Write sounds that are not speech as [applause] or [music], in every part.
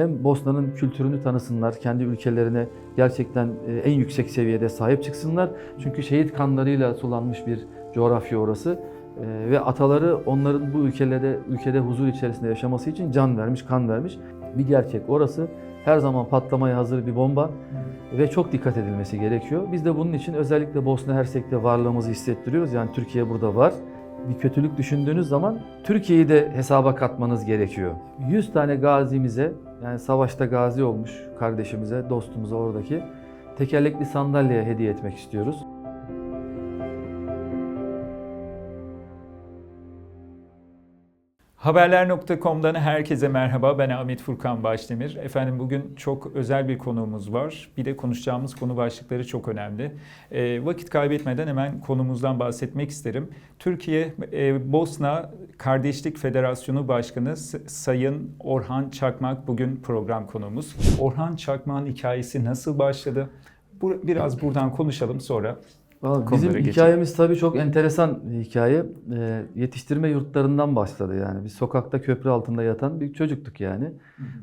hem Bosna'nın kültürünü tanısınlar, kendi ülkelerine gerçekten e, en yüksek seviyede sahip çıksınlar. Çünkü şehit kanlarıyla sulanmış bir coğrafya orası. E, Ve ataları onların bu ülkelerde ülkede huzur içerisinde yaşaması için can vermiş, kan vermiş. Bir gerçek orası her zaman patlamaya hazır bir bomba ve çok dikkat edilmesi gerekiyor. Biz de bunun için özellikle Bosna Hersek'te varlığımızı hissettiriyoruz. Yani Türkiye burada var. Bir kötülük düşündüğünüz zaman Türkiye'yi de hesaba katmanız gerekiyor. 100 tane gazimize yani savaşta gazi olmuş kardeşimize, dostumuza oradaki tekerlekli sandalye hediye etmek istiyoruz. Haberler.com'dan herkese merhaba. Ben Ahmet Furkan Başdemir. Efendim bugün çok özel bir konuğumuz var. Bir de konuşacağımız konu başlıkları çok önemli. E, vakit kaybetmeden hemen konumuzdan bahsetmek isterim. Türkiye e, Bosna Kardeşlik Federasyonu Başkanı Sayın Orhan Çakmak bugün program konuğumuz. Orhan Çakmak'ın hikayesi nasıl başladı? Bu, biraz buradan konuşalım sonra Vallahi bizim geçelim. hikayemiz tabii çok enteresan bir hikaye. Ee, yetiştirme yurtlarından başladı yani. Biz sokakta köprü altında yatan bir çocuktuk yani.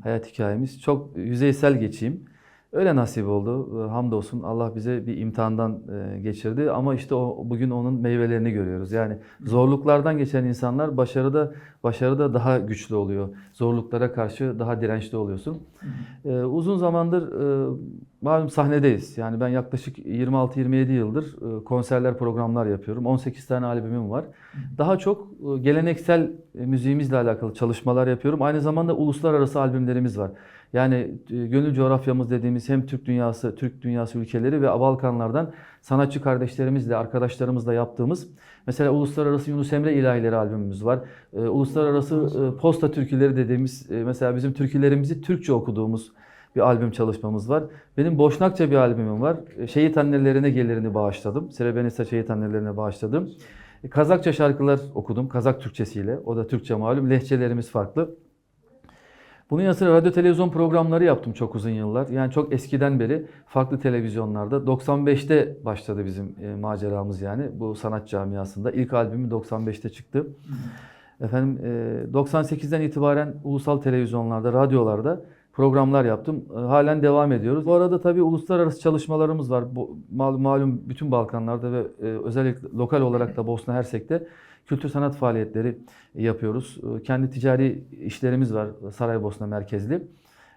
Hayat hikayemiz. Çok yüzeysel geçeyim. Öyle nasip oldu. Ee, Hamdolsun Allah bize bir imtihandan e, geçirdi. Ama işte o bugün onun meyvelerini görüyoruz. Yani zorluklardan geçen insanlar başarıda başarıda daha güçlü oluyor. Zorluklara karşı daha dirençli oluyorsun. Ee, uzun zamandır e, malum sahnedeyiz. Yani ben yaklaşık 26-27 yıldır e, konserler, programlar yapıyorum. 18 tane albümüm var. Daha çok e, geleneksel müziğimizle alakalı çalışmalar yapıyorum. Aynı zamanda uluslararası albümlerimiz var. Yani e, gönül coğrafyamız dediğimiz hem Türk dünyası, Türk dünyası ülkeleri ve Balkanlardan sanatçı kardeşlerimizle, arkadaşlarımızla yaptığımız mesela uluslararası Yunus Emre ilahileri albümümüz var. E, uluslararası e, posta türküleri dediğimiz mesela bizim türkülerimizi Türkçe okuduğumuz bir albüm çalışmamız var. Benim Boşnakça bir albümüm var. Şehit annelerine gelirini bağışladım. Srebrenica şehit annelerine bağışladım. Kazakça şarkılar okudum. Kazak Türkçesiyle. O da Türkçe malum. Lehçelerimiz farklı. Bunun yanı sıra radyo televizyon programları yaptım çok uzun yıllar. Yani çok eskiden beri farklı televizyonlarda. 95'te başladı bizim e, maceramız yani bu sanat camiasında. İlk albümü 95'te çıktı. Efendim e, 98'den itibaren ulusal televizyonlarda, radyolarda programlar yaptım. E, Halen devam ediyoruz. Bu arada tabii uluslararası çalışmalarımız var. Bu, mal- malum bütün Balkanlarda ve e, özellikle lokal olarak da Bosna Hersek'te kültür sanat faaliyetleri yapıyoruz. E, Kendi ticari işlerimiz var Saraybosna merkezli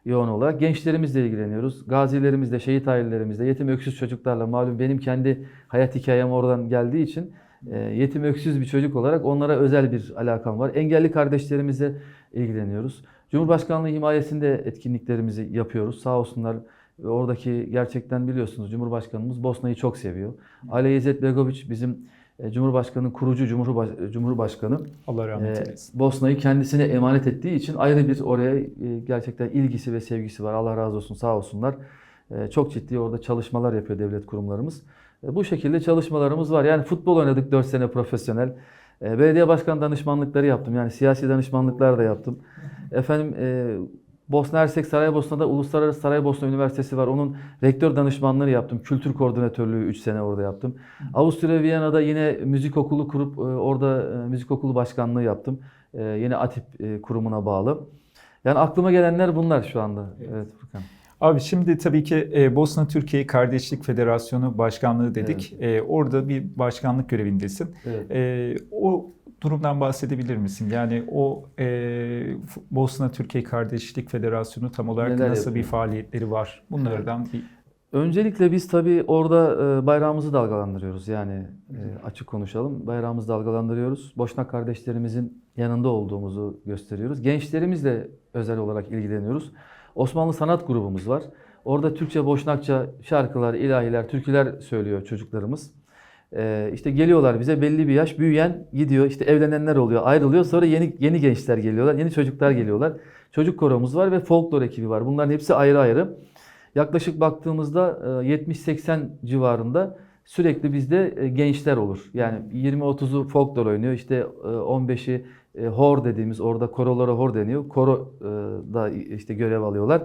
yoğun olarak. Gençlerimizle ilgileniyoruz. Gazilerimizle, şehit ailelerimizle, yetim öksüz çocuklarla malum benim kendi hayat hikayem oradan geldiği için e, yetim öksüz bir çocuk olarak onlara özel bir alakam var. Engelli kardeşlerimize ilgileniyoruz. Cumhurbaşkanlığı himayesinde etkinliklerimizi yapıyoruz. Sağ olsunlar oradaki gerçekten biliyorsunuz Cumhurbaşkanımız Bosna'yı çok seviyor. Ali İzzet Begoviç bizim e, Cumhurbaşkanı kurucu Cumhurbaş- Cumhurbaşkanı. Allah rahmet Ee, eylesin. Bosna'yı kendisine emanet ettiği için ayrı bir oraya e, gerçekten ilgisi ve sevgisi var. Allah razı olsun sağ olsunlar. Çok ciddi orada çalışmalar yapıyor devlet kurumlarımız. E, Bu şekilde çalışmalarımız var. Yani futbol oynadık 4 sene profesyonel. E, Belediye başkan danışmanlıkları yaptım. Yani siyasi danışmanlıklar da yaptım. Efendim e, Bosna Hersek Saraybosna'da Uluslararası Saraybosna Üniversitesi var. Onun rektör danışmanlığı yaptım. Kültür koordinatörlüğü 3 sene orada yaptım. Avusturya Viyana'da yine müzik okulu kurup e, orada e, müzik okulu başkanlığı yaptım. E, Yine ATİP kurumuna bağlı. Yani aklıma gelenler bunlar şu anda. Evet Furkan. Abi şimdi tabii ki e, Bosna Türkiye Kardeşlik Federasyonu Başkanlığı dedik. E, orada bir başkanlık görevindesin. Evet. E, o durumdan bahsedebilir misin? Yani o e, Bosna Türkiye Kardeşlik Federasyonu tam olarak Neler nasıl bir yapıyor? faaliyetleri var? Bunlardan bir Öncelikle biz tabii orada bayrağımızı dalgalandırıyoruz. Yani açık konuşalım. Bayrağımızı dalgalandırıyoruz. Boşnak kardeşlerimizin yanında olduğumuzu gösteriyoruz. Gençlerimizle özel olarak ilgileniyoruz. Osmanlı Sanat Grubumuz var. Orada Türkçe, Boşnakça şarkılar, ilahiler, türküler söylüyor çocuklarımız. E, işte geliyorlar bize belli bir yaş büyüyen gidiyor. İşte evlenenler oluyor, ayrılıyor. Sonra yeni yeni gençler geliyorlar, yeni çocuklar geliyorlar. Çocuk koromuz var ve folklor ekibi var. Bunların hepsi ayrı ayrı. Yaklaşık baktığımızda e, 70-80 civarında sürekli bizde e, gençler olur. Yani 20-30'u folklor oynuyor. İşte e, 15'i e, hor dediğimiz orada korolara hor deniyor. Koro e, da işte görev alıyorlar.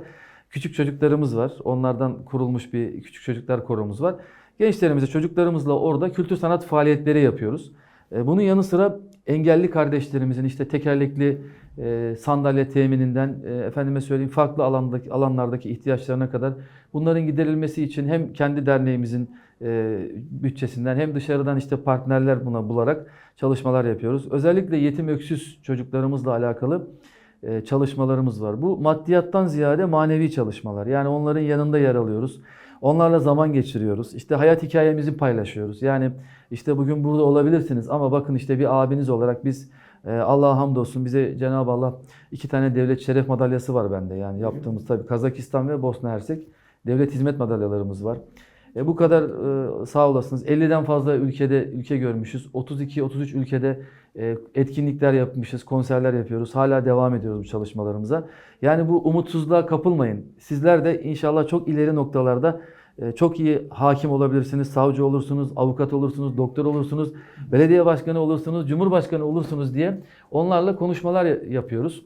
Küçük çocuklarımız var. Onlardan kurulmuş bir küçük çocuklar koromuz var. Gençlerimize, çocuklarımızla orada kültür sanat faaliyetleri yapıyoruz. E, Bunun yanı sıra engelli kardeşlerimizin işte tekerlekli e, sandalye temininden e, efendime söyleyeyim farklı alandaki alanlardaki ihtiyaçlarına kadar bunların giderilmesi için hem kendi derneğimizin e, bütçesinden hem dışarıdan işte partnerler buna bularak çalışmalar yapıyoruz. Özellikle yetim öksüz çocuklarımızla alakalı e, çalışmalarımız var. Bu maddiyattan ziyade manevi çalışmalar. Yani onların yanında yer alıyoruz. Onlarla zaman geçiriyoruz. İşte hayat hikayemizi paylaşıyoruz. Yani işte bugün burada olabilirsiniz ama bakın işte bir abiniz olarak biz e, Allah'a hamdolsun bize Cenab-ı Allah iki tane devlet şeref madalyası var bende. Yani yaptığımız tabii Kazakistan ve Bosna Hersek devlet hizmet madalyalarımız var. E, bu kadar e, sağ olasınız. 50'den fazla ülkede ülke görmüşüz. 32-33 ülkede e, etkinlikler yapmışız, konserler yapıyoruz. Hala devam ediyoruz bu çalışmalarımıza. Yani bu umutsuzluğa kapılmayın. Sizler de inşallah çok ileri noktalarda e, çok iyi hakim olabilirsiniz, savcı olursunuz, avukat olursunuz, doktor olursunuz, belediye başkanı olursunuz, cumhurbaşkanı olursunuz diye onlarla konuşmalar ya- yapıyoruz.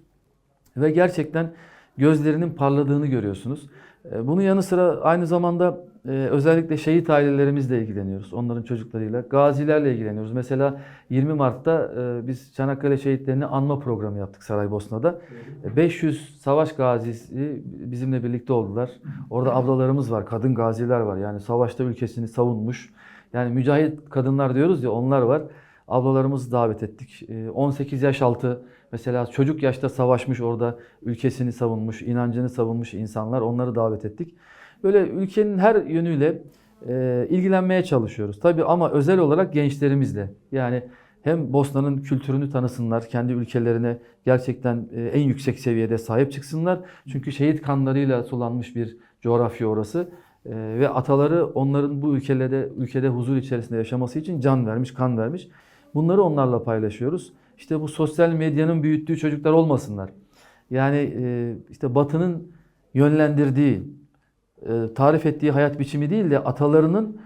Ve gerçekten gözlerinin parladığını görüyorsunuz. E, Bunun yanı sıra aynı zamanda e, özellikle şehit ailelerimizle ilgileniyoruz. Onların çocuklarıyla. Gazilerle ilgileniyoruz. Mesela 20 Mart'ta e, biz Çanakkale şehitlerini anma programı yaptık Saraybosna'da. E, 500 savaş gazisi bizimle birlikte oldular. Orada ablalarımız var, kadın gaziler var. Yani savaşta ülkesini savunmuş. Yani mücahit kadınlar diyoruz ya onlar var. Ablalarımızı davet ettik. E, 18 yaş altı mesela çocuk yaşta savaşmış orada ülkesini savunmuş, inancını savunmuş insanlar onları davet ettik. Böyle ülkenin her yönüyle e, ilgilenmeye çalışıyoruz. Tabii ama özel olarak gençlerimizle. Yani hem Bosna'nın kültürünü tanısınlar, kendi ülkelerine gerçekten e, en yüksek seviyede sahip çıksınlar. Çünkü şehit kanlarıyla sulanmış bir coğrafya orası. E, ve ataları onların bu ülkelerde ülkede huzur içerisinde yaşaması için can vermiş, kan vermiş. Bunları onlarla paylaşıyoruz. İşte bu sosyal medyanın büyüttüğü çocuklar olmasınlar. Yani e, işte Batı'nın yönlendirdiği, tarif ettiği hayat biçimi değil de atalarının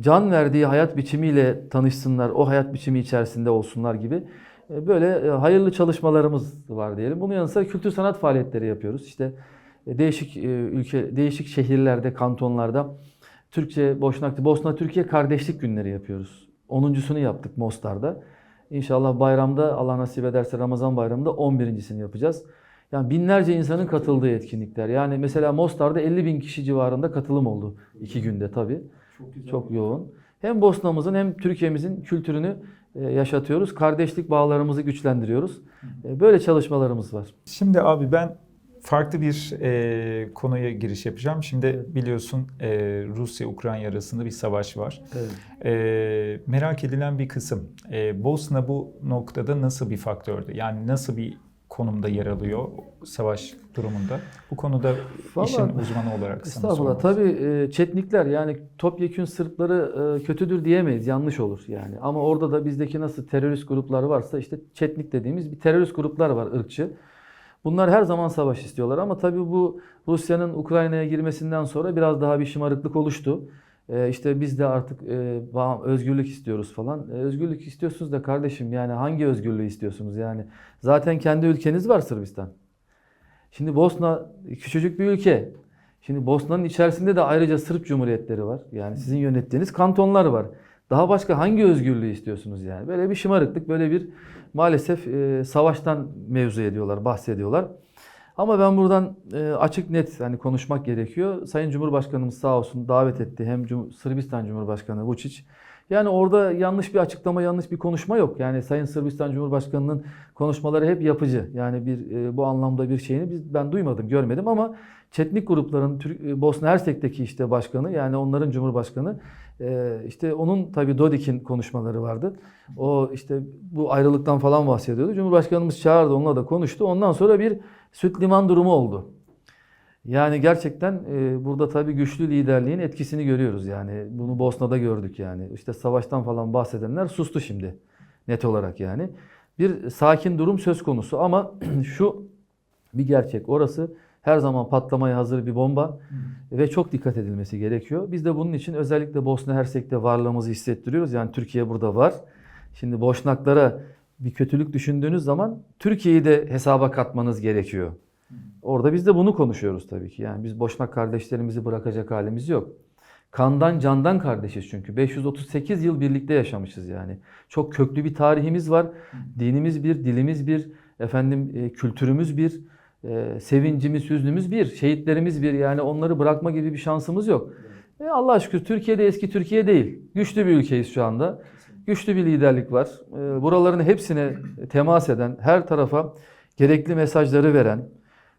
can verdiği hayat biçimiyle tanışsınlar, o hayat biçimi içerisinde olsunlar gibi e, böyle e, hayırlı çalışmalarımız var diyelim. Bunun yanı sıra kültür sanat faaliyetleri yapıyoruz. İşte e, değişik e, ülke, değişik şehirlerde, kantonlarda Türkçe, Boşnaklı, Bosna Türkiye kardeşlik günleri yapıyoruz. 10.sunu yaptık Mostar'da. İnşallah bayramda Allah nasip ederse Ramazan bayramında 11.sini yapacağız. Yani binlerce insanın katıldığı etkinlikler. Yani mesela Mostar'da 50 bin kişi civarında katılım oldu iki günde tabii. Çok yoğun. Hem Bosna'mızın hem Türkiye'mizin kültürünü e, yaşatıyoruz. Kardeşlik bağlarımızı güçlendiriyoruz. E, Böyle çalışmalarımız var. Şimdi abi ben farklı bir e, konuya giriş yapacağım. Şimdi biliyorsun e, Rusya-Ukrayna arasında bir savaş var. Evet. E, merak edilen bir kısım. E, Bosna bu noktada nasıl bir faktördü? Yani nasıl bir konumda yer alıyor savaş durumunda? Bu konuda Vallahi- işin uzmanı olarak sana Estağfurullah. Tabii e, Çetnikler yani topyekün Sırpları e, kötüdür diyemeyiz. Yanlış olur yani. Ama orada da bizdeki nasıl terörist gruplar varsa işte Çetnik dediğimiz bir terörist gruplar var ırkçı. Bunlar her zaman savaş istiyorlar ama tabii bu Rusya'nın Ukrayna'ya girmesinden sonra biraz daha bir şımarıklık oluştu. E, işte biz de artık e, özgürlük istiyoruz falan. E, özgürlük istiyorsunuz da kardeşim yani hangi özgürlüğü istiyorsunuz yani? Zaten kendi ülkeniz var Sırbistan. Şimdi Bosna küçücük bir ülke. Şimdi Bosna'nın içerisinde de ayrıca Sırp Cumhuriyetleri var. Yani sizin yönettiğiniz kantonlar var. Daha başka hangi özgürlüğü istiyorsunuz yani? Böyle bir şımarıklık, böyle bir maalesef e, savaştan mevzu ediyorlar, bahsediyorlar. Ama ben buradan e, açık net hani konuşmak gerekiyor. Sayın Cumhurbaşkanımız sağ olsun davet etti. Hem Sırbistan Cumhurbaşkanı Vučić. Yani orada yanlış bir açıklama, yanlış bir konuşma yok. Yani Sayın Sırbistan Cumhurbaşkanı'nın konuşmaları hep yapıcı. Yani bir e, bu anlamda bir şeyini biz ben duymadım, görmedim ama Çetnik grupların Türk, e, Bosna Hersek'teki işte başkanı yani onların cumhurbaşkanı e, işte onun tabii Dodik'in konuşmaları vardı. O işte bu ayrılıktan falan bahsediyordu. Cumhurbaşkanımız çağırdı onunla da konuştu. Ondan sonra bir süt liman durumu oldu. Yani gerçekten e, burada tabii güçlü liderliğin etkisini görüyoruz yani. Bunu Bosna'da gördük yani. İşte savaştan falan bahsedenler sustu şimdi net olarak yani. Bir sakin durum söz konusu ama [clears throat] şu bir gerçek. Orası her zaman patlamaya hazır bir bomba ve çok dikkat edilmesi gerekiyor. Biz de bunun için özellikle Bosna Hersek'te varlığımızı hissettiriyoruz. Yani Türkiye burada var. Şimdi Boşnaklara bir kötülük düşündüğünüz zaman Türkiye'yi de hesaba katmanız gerekiyor. Orada biz de bunu konuşuyoruz tabii ki. Yani biz Boşnak kardeşlerimizi bırakacak halimiz yok. Kandan candan kardeşiz çünkü. 538 yıl birlikte yaşamışız yani. Çok köklü bir tarihimiz var. Dinimiz bir, dilimiz bir, efendim e, kültürümüz bir, e, sevincimiz, hüznümüz bir, şehitlerimiz bir. Yani onları bırakma gibi bir şansımız yok. E Allah şükür Türkiye'de eski Türkiye değil. Güçlü bir ülkeyiz şu anda. Güçlü bir liderlik var. E, buraların hepsine temas eden, her tarafa gerekli mesajları veren,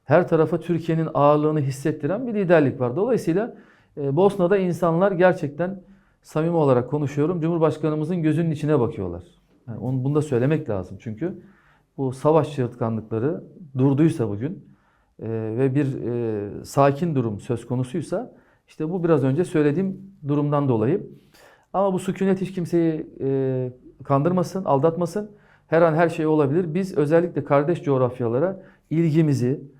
her tarafa Türkiye'nin ağırlığını hissettiren bir liderlik var. Dolayısıyla e, Bosna'da insanlar gerçekten samimi olarak konuşuyorum. Cumhurbaşkanımızın gözünün içine bakıyorlar. Yani onu bunu da söylemek lazım çünkü bu savaş çığırtkanlıkları durduysa bugün e, ve bir e, sakin durum söz konusuysa işte bu biraz önce söylediğim durumdan dolayı. Ama bu sükunet hiç kimseyi e, kandırmasın, aldatmasın. Her an her şey olabilir. Biz özellikle kardeş coğrafyalara ilgimizi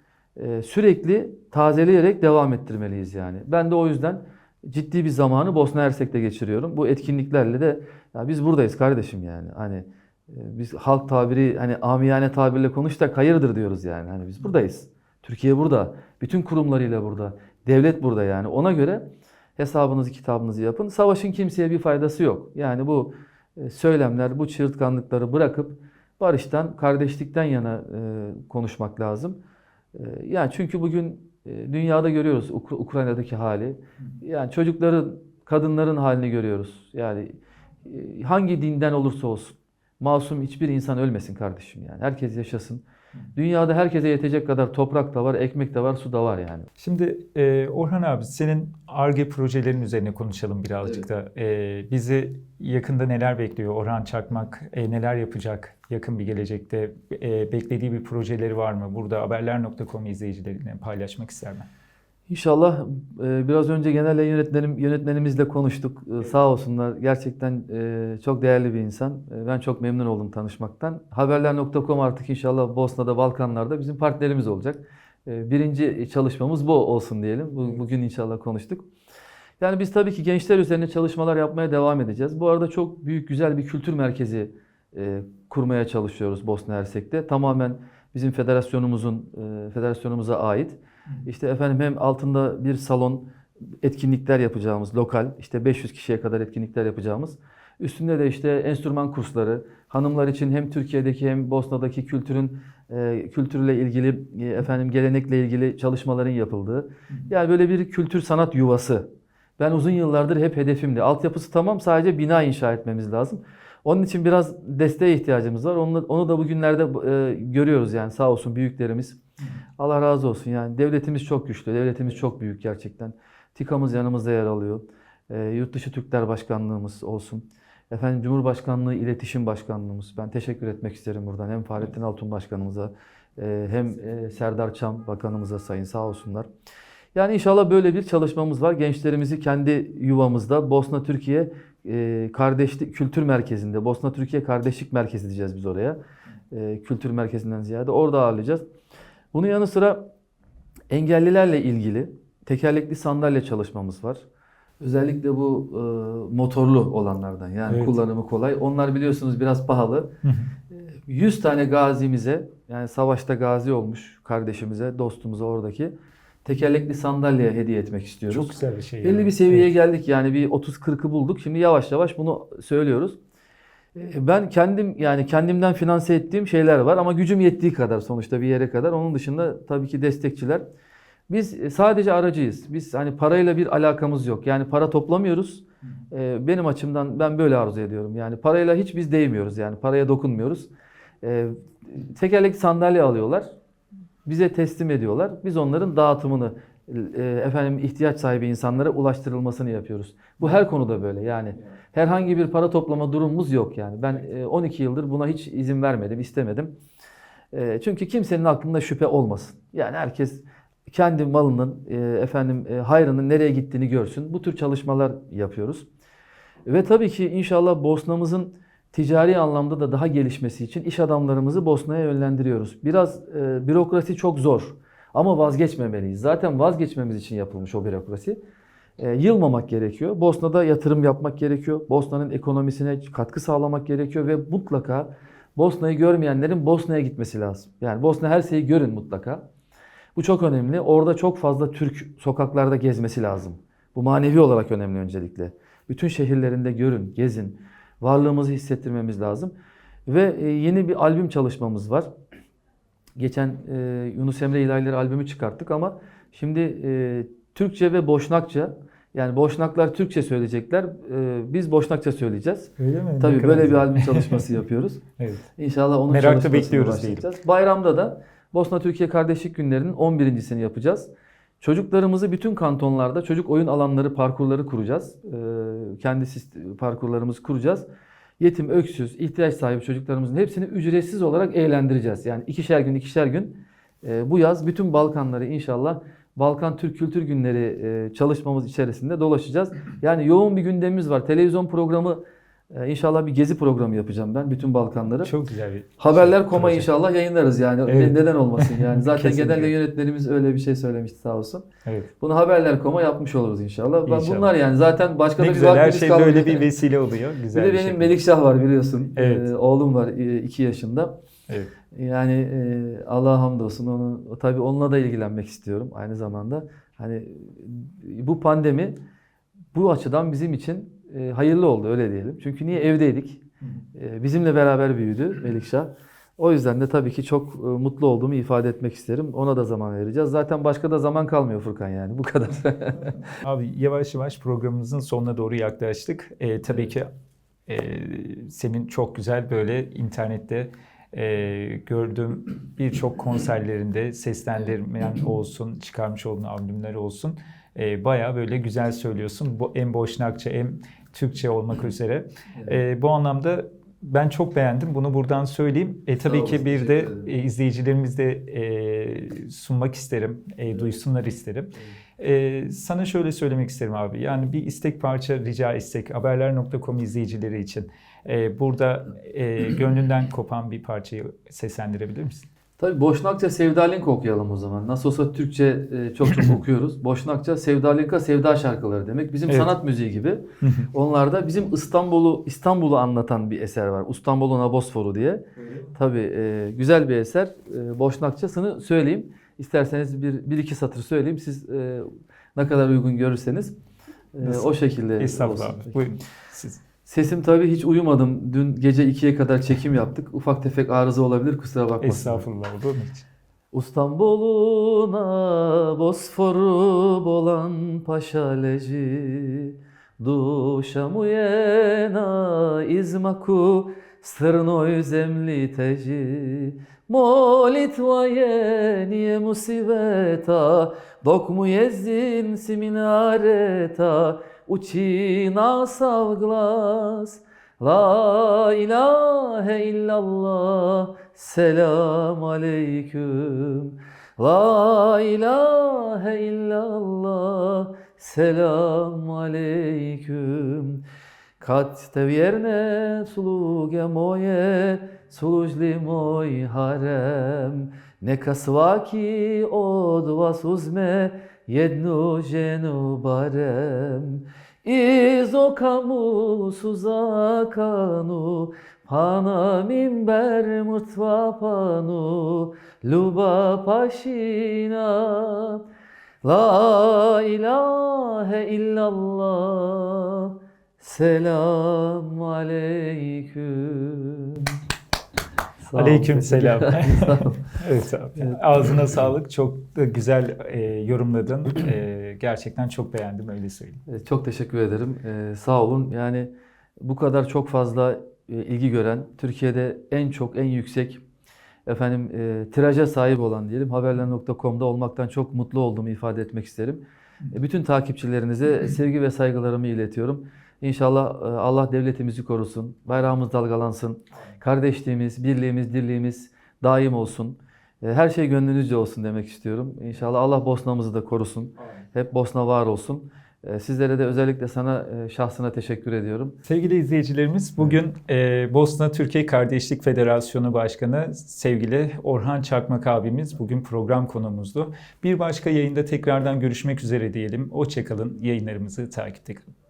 sürekli tazeleyerek devam ettirmeliyiz yani. Ben de o yüzden ciddi bir zamanı Bosna Hersek'te geçiriyorum. Bu etkinliklerle de ya biz buradayız kardeşim yani. Hani e, biz halk tabiri hani amiyane tabirle konuşsak hayırdır diyoruz yani. Hani biz buradayız. Türkiye burada. Bütün kurumlarıyla burada. Devlet burada yani. Ona göre hesabınızı kitabınızı yapın. Savaşın kimseye bir faydası yok. Yani bu e, söylemler, bu çığırtkanlıkları bırakıp barıştan, kardeşlikten yana e, konuşmak lazım. E, Yani çünkü bugün e, dünyada görüyoruz Uk- Ukrayna'daki hali. Yani çocukların, kadınların halini görüyoruz. Yani e, hangi dinden olursa olsun masum hiçbir insan ölmesin kardeşim yani. Herkes yaşasın. Dünyada herkese yetecek kadar toprak da var, ekmek de var, su da var yani. Şimdi e, Orhan abi senin ARGE projelerin üzerine konuşalım birazcık da. E, bizi yakında neler bekliyor? Orhan Çakmak e, neler yapacak yakın bir gelecekte? E, beklediği bir projeleri var mı? Burada haberler.com izleyicilerine paylaşmak ister mi? İnşallah e, biraz önce genel yönetmenim, yönetmenimizle konuştuk. E, Sağ olsunlar. Gerçekten e, çok değerli bir insan. Ben çok memnun oldum tanışmaktan. Haberler.com artık inşallah Bosna'da, Balkanlar'da bizim partnerimiz olacak. Birinci çalışmamız bu olsun diyelim. Bu- Bugün inşallah konuştuk. Yani biz tabii ki gençler üzerine çalışmalar yapmaya devam edeceğiz. Bu arada çok büyük, güzel bir kültür merkezi kurmaya çalışıyoruz Bosna Hersek'te. Tamamen bizim federasyonumuzun, federasyonumuza ait. İşte efendim hem altında bir salon etkinlikler yapacağımız lokal işte 500 kişiye kadar etkinlikler yapacağımız. Üstünde de işte enstrüman kursları hanımlar için hem Türkiye'deki hem Bosna'daki kültürün e, kültürle ilgili e, efendim gelenekle ilgili çalışmaların yapıldığı. Yani böyle bir kültür sanat yuvası. Ben uzun yıllardır hep hedefimdi. Altyapısı tamam sadece bina inşa etmemiz lazım. Onun için biraz desteğe ihtiyacımız var. Onu, onu da bugünlerde e, görüyoruz yani sağ olsun büyüklerimiz. Allah razı olsun yani devletimiz çok güçlü, devletimiz çok büyük gerçekten. TİKA'mız yanımızda yer alıyor. E, Yurtdışı Türkler Başkanlığımız olsun. Efendim Cumhurbaşkanlığı İletişim Başkanlığımız. Ben teşekkür etmek isterim buradan hem Fahrettin Altun Başkanımıza e, hem e, Serdar Çam Bakanımıza sayın sağ olsunlar. Yani inşallah böyle bir çalışmamız var. Gençlerimizi kendi yuvamızda Bosna Türkiye e, Kardeşlik Kültür Merkezi'nde, Bosna Türkiye Kardeşlik Merkezi diyeceğiz biz oraya. E, kültür merkezinden ziyade orada ağırlayacağız. Bunun yanı sıra engellilerle ilgili tekerlekli sandalye çalışmamız var. Özellikle bu e, motorlu olanlardan yani Evet. kullanımı kolay. Onlar biliyorsunuz biraz pahalı. Hı hı. 100 tane gazimize yani savaşta gazi olmuş kardeşimize, dostumuza oradaki tekerlekli sandalye hediye etmek istiyoruz. Çok güzel bir şey. Belli yani. bir seviyeye Evet. geldik yani bir 30-40'ı bulduk. Şimdi yavaş yavaş bunu söylüyoruz. E, Ben kendim yani kendimden finanse ettiğim şeyler var ama gücüm yettiği kadar sonuçta bir yere kadar. Onun dışında tabii ki destekçiler. Biz e, sadece aracıyız. Biz hani parayla bir alakamız yok. Yani para toplamıyoruz. E, Benim açımdan ben böyle arzu ediyorum. Yani parayla hiç biz değmiyoruz yani paraya dokunmuyoruz. Tekerlekli sandalye alıyorlar. Bize teslim ediyorlar. Biz onların dağıtımını efendim ihtiyaç sahibi insanlara ulaştırılmasını yapıyoruz. Bu her konuda böyle yani. Herhangi bir para toplama durumumuz yok yani. Ben e, 12 yıldır buna hiç izin vermedim, istemedim. E, Çünkü kimsenin aklında şüphe olmasın. Yani herkes kendi malının, e, efendim e, hayrının nereye gittiğini görsün. Bu tür çalışmalar yapıyoruz. Ve tabii ki inşallah Bosna'mızın ticari anlamda da daha gelişmesi için iş adamlarımızı Bosna'ya yönlendiriyoruz. Biraz e, bürokrasi çok zor ama vazgeçmemeliyiz. Zaten vazgeçmemiz için yapılmış o bürokrasi. E, yılmamak gerekiyor. Bosna'da yatırım yapmak gerekiyor. Bosna'nın ekonomisine katkı sağlamak gerekiyor ve mutlaka Bosna'yı görmeyenlerin Bosna'ya gitmesi lazım. Yani Bosna her şeyi görün mutlaka. Bu çok önemli. Orada çok fazla Türk sokaklarda gezmesi lazım. Bu manevi olarak önemli öncelikle. Bütün şehirlerinde görün, gezin. Varlığımızı hissettirmemiz lazım. Ve e, yeni bir albüm çalışmamız var. Geçen e, Yunus Emre İlahileri albümü çıkarttık ama şimdi e, Türkçe ve Boşnakça yani Boşnaklar Türkçe söyleyecekler. e, biz Boşnakça söyleyeceğiz. Öyle mi? Tabii Ne böyle bir albüm [laughs] çalışması yapıyoruz. Evet. İnşallah onun Merakla çalışmasına bekliyoruz başlayacağız. Bayramda da Bosna Türkiye Kardeşlik Günleri'nin 11.sini yapacağız. Çocuklarımızı bütün kantonlarda çocuk oyun alanları, parkurları kuracağız. Ee, kendi parkurlarımızı kuracağız. Yetim, öksüz, ihtiyaç sahibi çocuklarımızın hepsini ücretsiz olarak eğlendireceğiz. Yani ikişer gün, ikişer gün e, bu yaz bütün Balkanları inşallah Balkan Türk Kültür Günleri e, çalışmamız içerisinde dolaşacağız. Yani yoğun bir gündemimiz var. Televizyon programı e, inşallah bir gezi programı yapacağım ben bütün Balkanları. Çok güzel bir Haberler koma proje. inşallah yayınlarız yani. Evet. Ne- Neden olmasın yani. [laughs] Zaten genel yönetmenimiz öyle bir şey söylemişti sağ olsun. Evet. Bunu haberler koma yapmış oluruz inşallah. İnşallah. Bunlar yani zaten başka Ne da bir güzel her şey böyle bir vesile oluyor. Bir Güzel de bir benim şey. Melikşah var biliyorsun. Evet. Ee, oğlum var 2 yaşında. Evet. Yani e, Allah'a hamdolsun onu tabii onunla da ilgilenmek istiyorum aynı zamanda. Hani e, bu pandemi bu açıdan bizim için e, hayırlı oldu öyle diyelim. Çünkü niye evdeydik? E, bizimle beraber büyüdü Melikşah. O yüzden de tabii ki çok e, mutlu olduğumu ifade etmek isterim. Ona da zaman vereceğiz. Zaten başka da zaman kalmıyor Furkan yani bu kadar. [laughs] Abi yavaş yavaş programımızın sonuna doğru yaklaştık. Ee, tabii ki e, senin çok güzel böyle internette e, gördüğüm birçok konserlerinde seslendirmeyen olsun, çıkarmış olduğun albümler olsun. E, bayağı böyle güzel söylüyorsun. Bu hem Boşnakça hem Türkçe olmak üzere. E, bu anlamda ben çok beğendim. Bunu buradan söyleyeyim. E, tabii ki bir de e, izleyicilerimiz de e, sunmak isterim, e, duysunlar isterim. Ee, sana şöyle söylemek isterim abi. Yani bir istek parça rica etsek haberler.com izleyicileri için. Ee, burada e, [clears throat] gönlünden kopan bir parçayı seslendirebilir misin? Tabii Boşnakça Sevdalinka okuyalım o zaman. Nasıl olsa Türkçe e, çok çok [clears throat] okuyoruz. Boşnakça Sevdalinka sevda şarkıları demek. Bizim Evet. sanat müziği gibi. [clears throat] Onlarda bizim İstanbul'u İstanbul'u anlatan bir eser var. İstanbul'un Abosforu diye. Tabii e, güzel bir eser. E, Boşnakçasını söyleyeyim. İsterseniz bir, bir iki satır söyleyeyim. Siz e, ne kadar uygun görürseniz e, Nasıl? o şekilde Estağfurullah olsun. abi. Buyurun. Siz. Sesim tabii hiç uyumadım. Dün gece 2'ye kadar çekim yaptık. Ufak tefek arıza olabilir kusura bakmasın. Estağfurullah olur mu hiç? İstanbul'una Bosforu bolan paşaleci Duşa mujena izmaku strnoj zemlji teži Mu siveta Dok mu jezdin si minareta Uči na sav glas La ilahe illallah Selam aleyküm. La ilahe illallah Selam aleyküm Kad te vjerne sluge moje Služli moj harem. Neka svaki od vas uzme Jednu ženu barem. İz oka mu suza kanu Pana minber mrtva panu. Ljuba pašina. La ilahe illallah Selam aleyküm Sağ Aleyküm selam. [laughs] evet abi. Ağzına sağlık. Çok da güzel e, yorumladın. E, gerçekten çok beğendim öyle söyleyeyim. E, Çok teşekkür ederim. Ee, sağ olun. Yani bu kadar çok fazla e, ilgi gören, Türkiye'de en çok, en yüksek efendim e, tiraja sahip olan diyelim haberler.com'da olmaktan çok mutlu olduğumu ifade etmek isterim. E, bütün takipçilerinize sevgi ve saygılarımı iletiyorum. İnşallah e, Allah devletimizi korusun, bayrağımız dalgalansın, kardeşliğimiz, birliğimiz, dirliğimiz daim olsun. E, Her şey gönlünüzce olsun demek istiyorum. İnşallah Allah Bosna'mızı da korusun. Hep Bosna var olsun. E, Sizlere de özellikle sana şahsına teşekkür ediyorum. Sevgili izleyicilerimiz bugün Bosna Türkiye Kardeşlik Federasyonu Başkanı sevgili Orhan Çakmak abimiz bugün program konuğumuzdu. Bir başka yayında tekrardan görüşmek üzere diyelim. Hoşçakalın yayınlarımızı takipte kalın.